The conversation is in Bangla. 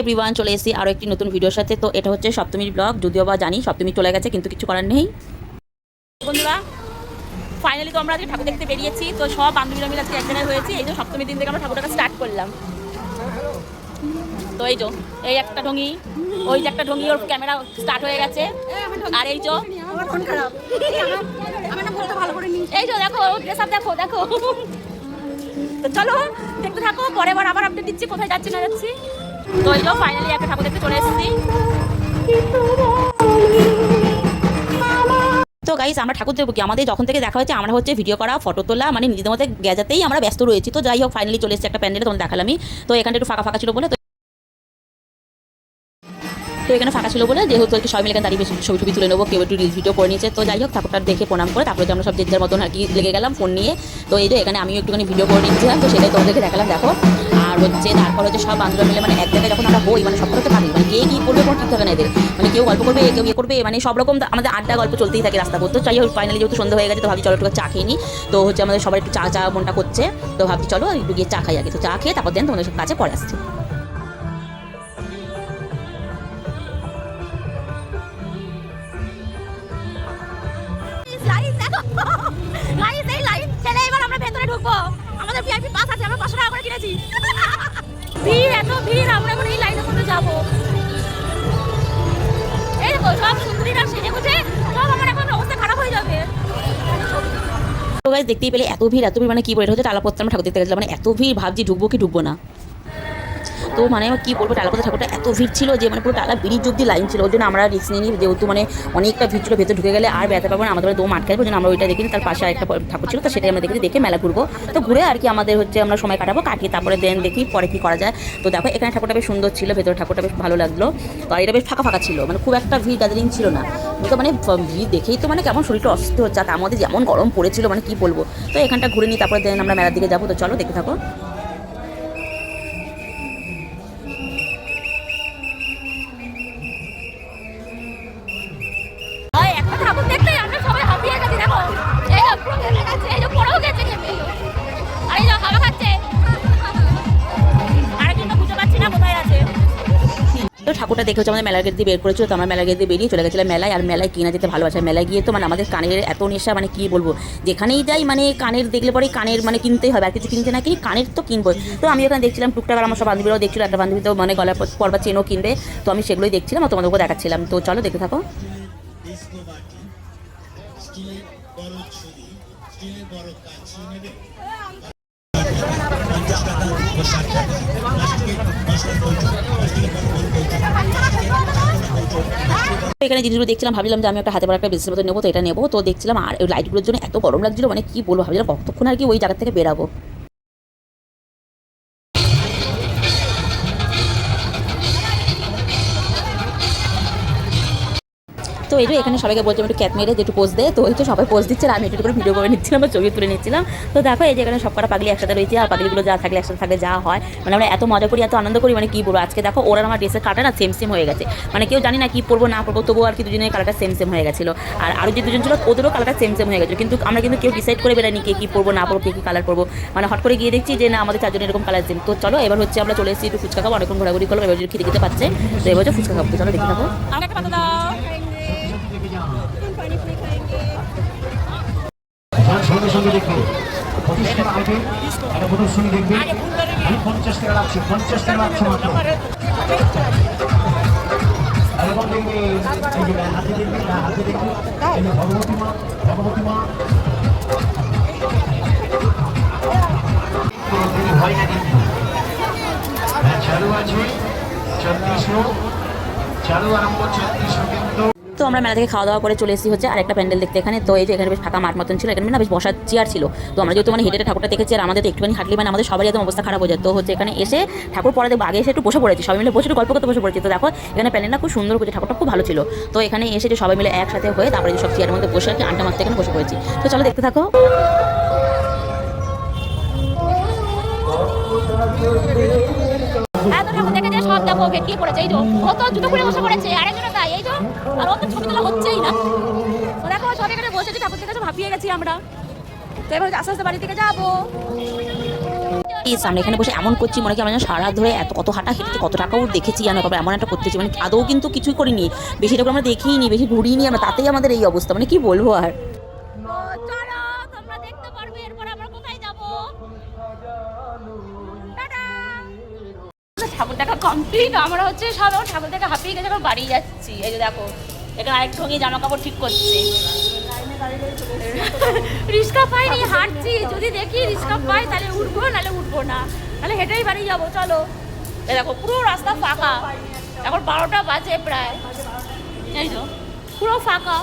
এভরিওয়ান চলে এসেছি আরও একটি নতুন ভিডিওর সাথে। তো এটা হচ্ছে সপ্তমীর ব্লগ যদিও বা জানি সপ্তমী চলে গেছে, কিন্তু কিছু করার নেই। বন্ধুরা ফাইনালি তো আমরা আজকে ঠাকুর দেখতে বেরিয়েছি। তো সব বান্ধবীরা মিলে আজকে এক জায়গায় হয়েছি। এই যে সপ্তমীর দিন থেকে আমরা ঠাকুরটা স্টার্ট করলাম। তো এই যে, এই একটা ঢঙ্গি ওই যে একটা ঢঙ্গি ওর ক্যামেরা স্টার্ট হয়ে গেছে। আর এই যে এই যে দেখো আপ দেখো দেখো। তো চলো, দেখতে থাকো, পরে আবার আবার আপডেট দিচ্ছি, কোথায় যাচ্ছি, না যাচ্ছি। তো এই যে ফাইনালি একটা ঠাকুর দেখতে চলে এসেছি। তো গাইস আমরা ঠাকুর দেবো কি আমাদের যখন থেকে দেখা হচ্ছে আমরা হচ্ছে ভিডিও করা ফটো তোলা মানে নিজেদের মধ্যে গেজাতেই আমরা ব্যস্ত রয়েছি। তো যাই হোক ফাইনালি চলে এসেছে একটা প্যান্ডেলে তোমার দেখালামই। তো এখানটা একটু ফাঁকা ফাঁকা ছিল বলে, তো তো এখানে ফাঁকা ছিল বলে, যেহেতু আর কি সবাই মিলে এখানে দাঁড়িয়ে ছবি ছবি তুলে নেব, কেউ একটু রিলস ভিডিও করে নিয়েছে। তো যাই হোক, ঠাকুরটা দেখে প্রণাম করে, তারপরে আমরা সব যে যার মতন আর কি লেগে গেলাম ফোন নিয়ে। তো এই যে এখানে আমিও একটুখানি ভিডিও করে নিচ্ছিলাম, তো সেটাই তোমাদেরকে দেখালাম, দেখো। আর হচ্ছে, তারপর হচ্ছে সব বান্ধবরা মিলে মানে এক জায়গায় যখন আমরা হই মানে সব করতে পারি মানে কে কী করবে কোনো ঠিক থাকে না এদের। মানে কেউ গল্প করবে, কেউ ইয়ে করবে মানে সব রকম আমাদের আড্ডা গল্প চলতেই থাকে রাস্তা করতে। চাই হোক ফাইনালি যেহেতু সন্ধ্যা হয়ে গেছে, তো ভাবি চলো একটু চা খেয়ে নিই। তো হচ্ছে আমাদের সবাই একটু চা চা মনটা করছে, তো ভাবছি চলো একটু গিয়ে চা খাই আগে। তো চা খেয়ে তারপর দেন তোমাদের কাছে পরে আসছে। যাব। এই দেখো, সব সুন্দরীরা সব আমার এখন অবস্থা খারাপ হয়ে যাবে। দেখতেই পেলে এত ভিড় এত ভিড় মানে কি বলে? হচ্ছে তালাপত্র, আমরা ঠাকুর দেখতে গেছিলাম। মানে এত ভিড়, ভাবছি ঢুকবো কি ঢুকবো না। তো মানে কি বলব টালাপত্র ঠাকুরটা? এত ভিড় ছিল যে মানে পুরো টালা বিড়ির অব্দি লাইন ছিল ওই জন্য আমরা রিস্ক নিয়ে নিই যেহেতু মানে অনেকটা ভিড় ছিল, ভেতরে ঢুকে গেলে আর ব্যথা পাবো না, আমাদের দম আটকে যাবে আমরা ওইটা দেখিনি। তার পাশে আরেকটা ঠাকুর ছিল, তো সেটাই আমরা দেখি দেখে মেলা ঘুরবো। তো ঘুরে আর কি আমাদের হচ্ছে আমরা সময় কাটাবো, কাটিয়ে তারপরে দেন দেখি পরে কি করা যায়। তো দেখো, এখানে ঠাকুরটা বেশ সুন্দর ছিল, ভেতরে ঠাকুরটা বেশ ভালো লাগল। তো আর এটা বেশ ফাঁকা ফাঁকা ছিল মানে খুব একটা ভিড় গ্যাদারিং ছিল না। তো মানে ভিড় দেখেই তো মানে কেমন শরীরটা অসুস্থ হচ্ছে তার মধ্যে যেমন গরম পড়েছিল মানে কি বলব। তো এখানটা ঘুরে নিই, তারপরে দেন আমরা মেলার দিকে যাব। তো চলো, দেখতে থাকো। তো ঠাকুরটা দেখে হচ্ছে আমাদের মেলার গেট দিয়ে বের করেছিল, তো আমরা মেলার গেট দিয়ে বেরিয়ে চলে গেছিলাম মেলায়। আর মেলায় কিনা যেতে ভালোবাসে? মেলায় গিয়ে তো মানে আমাদের কানের এত নেশা মানে কি বলব? যেখানেই যাই মানে কানের দেখলে পরে কানের মানে কিনতেই হবে, আর কিছু কিনতে না কিনি কানের তো কিনবো তো আমি ওখানে দেখছিলাম টুকটাক আমার সব বান্ধবীরাও দেখছিল, একটা বান্ধবী তো মানে গলার পরবার চেনও কিনবে। তো আমি সেগুলোই দেখছিলাম, আর তোমাদেরকে দেখাচ্ছিলাম। তো চলো দেখে থাকো। স্টিলের বড় স্টিলের বড় নেবে। এখানে জিনিসগুলো দেখছিলাম, ভাবছিলাম যে আমি একটা হাতে বড় একটা বিজনেস মতো নেব তো এটা নেব, তো দেখছিলাম আর ওই লাইটগুলোর জন্য এত গরম লাগছিল মানে কি বলব, ভাবছিলাম কতক্ষণ আর কি ওই জায়গা থেকে বেরাবো। তো এই যে এখানে সবাইকে বলছিলাম একটু ক্যাপ মেরে একটু পোজ দে। তো তো সবাই পোজ দিচ্ছে আমি একটু করে ভিডিও করে নিচ্ছিলাম বা ছবি তুলে নিচ্ছিলাম। তো দেখো এই যে এখানে সব কটা পাগলি একসাথে রয়েছে আর পাগলিগুলো যা থাকলে একসাথে থাকলে যা হয়। মানে আমরা এত মজা করি, এত আনন্দ করি মানে কি বলব? আজকে দেখো ওরা আমার ড্রেসের কাটা না সেম সেম হয়ে গেছে। মানে কেউ জানি না কি পরবো, না পরবো, তবুও আর কি দুজনের কালারটা সেম সেম হয়ে গেছিল। আর আরও যে দুজন ছিল, ওদেরও কালারটা সেম সেম হয়ে গেছিল। কিন্তু আমরা কিন্তু কেউ ডিসাইড করে বেরাইনি কে কী পরবো, না পরবো, কে কী কালার পরবো। মানে হট করে গিয়ে দেখছি যে না, আমাদের চারজন এরকম কালার সেম তো চলো, এবার হচ্ছে আমরা চলে এসেছি একটু ফুচকা খাব। অনেকক্ষণ ঘোরাঘুরি করলাম, এবার খেতে খেতে পাচ্ছে। তো এবার হচ্ছে ফুচকা খাব। চলো, দেখে থাকো। যার সঙ্গে সঙ্গে দেখবে প্রতিষ্ঠান আগে, একটা প্রদর্শনী দেখবে আমি পঞ্চাশ টাকা রাখছি, পঞ্চাশ টাকা রাখছি মাত্র। এবং দেখবে হাতে দেখবে হয়, চালু আরম্ভ চব্বিশশো কিন্তু। তো আমরা মেলা থেকে খাওয়া দাওয়া করে চলে এসেছি হচ্ছে আর একটা প্যান্ডেল দেখতে এখানে। তো এই যে এখানে বেশ ফাঁকা মাঠ মতন ছিল, এখানে না বেশ বসার চেয়ার ছিল। তো আমরা যেহেতু মানে হেঁটে ঠাকুরটা দেখেছি আর আমাদের একটুখানি হাঁটলি মানে আমাদের সবারই একদম অবস্থা খারাপ হয়ে যায়। তো হচ্ছে এখানে এসে ঠাকুর পরে দেখব আগে এসে একটু বসে পড়েছি, সবাই মিলে বসে একটু গল্প করতে বসে পড়েছি। তো দেখো, এখানে প্যান্ডেলটা খুব সুন্দর করেছে ঠাকুরটা খুব ভালো ছিল। তো এখানে এসে যে সবাই মিলে একসাথে হয়ে তারপরে যে সব চেয়ারের মধ্যে বসে আর কি আড্ডা মারতে এখানে বসে পড়েছি। তো চলো দেখতে থাকো। ঠাকুর দেখে পড়েছে এই তো জুতো খুলে বসে পড়েছে এই তো আর ছবি তোলা হচ্ছেই না। দেখো সব এখানে সব হাঁপিয়ে গেছি আমরা। তো এবার আস্তে আস্তে বাড়ি থেকে যাব। সামনে এখানে বসে এমন করছি, মনে কি আমরা সারা ধরে এত, কত হাঁটা হেঁটেছি কত টাকাও দেখেছি জানো তারপর এমন একটা করতেছি মানে আদৌ কিন্তু কিছুই করিনি। বেশি টাকা আমরা দেখিনি, বেশি ঘুরিনি আমরা, তাতেই আমাদের এই অবস্থা মানে কি বলব আর? ঠাকুর দেখা কমপ্লিট আমরা হচ্ছে সব এখন ঠাকুর দেখা হাঁপিয়ে গেছে, এখন বাড়ি যাচ্ছি। এই যে দেখো, এখানে আরেক সঙ্গে জামা কাপড় ঠিক করছে। রিক্সা পাইনি হাঁটছি। যদি দেখি রিক্সা পাই, তাহলে উঠবো, নাহলে উঠবো না। তাহলে হেঁটেই বাড়ি যাব, চলো। দেখো, পুরো রাস্তা ফাঁকা। এখন বারোটা বাজে প্রায়। এই তো, পুরো ফাঁকা।